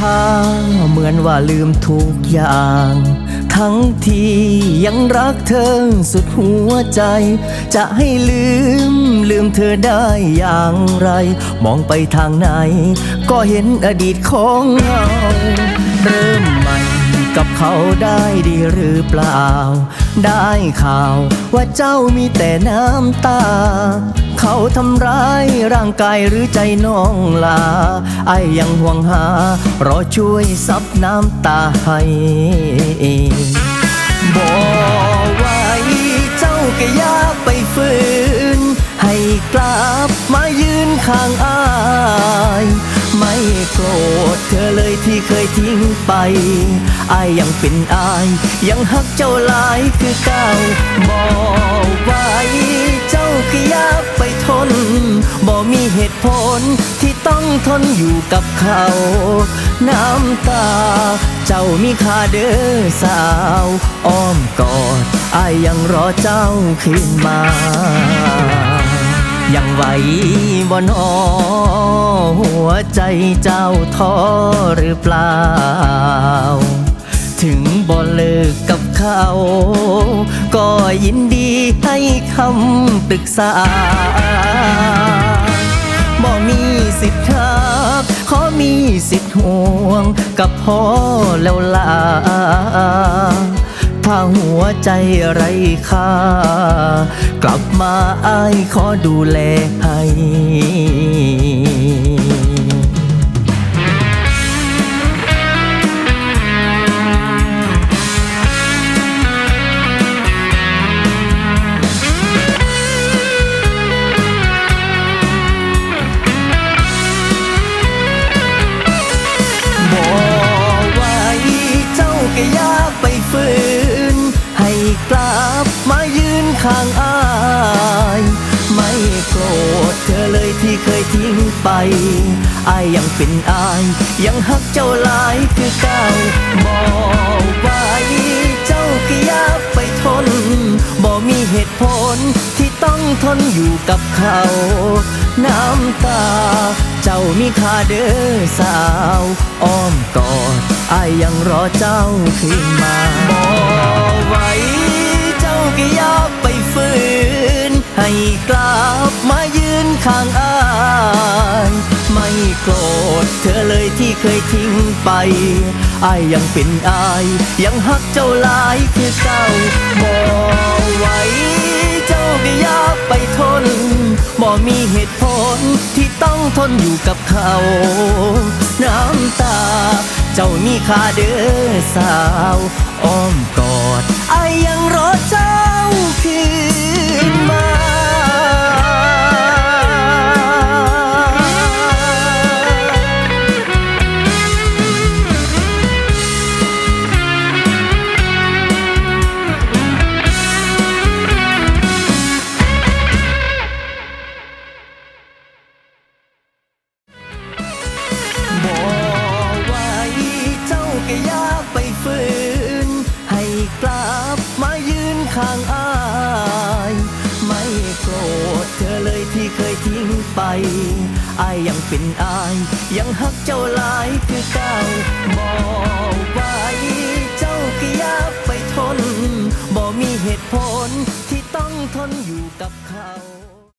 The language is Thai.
ทางเหมือนว่าลืมทุกอย่าง ทั้งที่ยังรักเธอสุดหัวใจ จะให้ลืมลืมเธอได้อย่างไร มองไปทางไหน ก็เห็นอดีตของเรา เริ่ม กับเขาได้ดีหรือเปล่า ได้ข่าวว่าเจ้ามีแต่น้ำตา เขาทำร้ายร่างกายหรือใจน้องลา ไอ้ยังห่วงหารอช่วยซับน้ำตาให้ ที่เคยทิ้งไป อายยังเป็นอาย ยังหักเจ้าหลายคือเก่าบอกไว้เจ้าก็ยากไปทนบ่มีเหตุผลที่ต้องทนอยู่กับเขา น้ำตา เจ้ามีค่าเด้อสาว อ้อมกอดอายยังรอเจ้าขึ้นมา ยังไหวบ่นอหัวใจเจ้าท้อหรือเปล่า ถึงบ่เลิกกับเขา ก็ยินดีให้คำปรึกษาบ่มีสิทธิ์ทักขอมีสิทธิ์ห่วง กับพ่อแล้วล่ะถ้าหัวใจไรค่า กลับมาอายขอดูแลให้บอกไว้เจ้าก็อยากไปฝืนให้กลับมายืนข้างอา ที่เคยทิ้งไปอายยังเป็นอาย ยังหักเจ้าหลายคือเก่าบอกไว้เจ้าก็ยากไปทนบ่มีเหตุผลที่ต้องทนอยู่กับเขา น้ำตา เจ้ามีค่าเด้อสาว อ้อมกอดอายยังรอเจ้าขึ้นมาบอกไว้ เจ้าก็ยากไปฝืนให้กลับมา ข้างอาย ไม่โกรธเธอเลยที่เคยทิ้งไปอายยังเป็นอาย ยังหักเจ้าหลายคือเก่าบอกไว้เจ้าก็ยากไปทนบ่มีเหตุผลที่ต้องทนอยู่กับเขา น้ำตา เจ้ามีค่าเด้อสาว อ้อมกอดอาย ไปอายยังเป็นอาย ยังฮักเจ้าหลายคือเก่าบอกไว้เจ้าก็อยาไปทน บ่มีเหตุผลที่ต้องทนอยู่กับเขา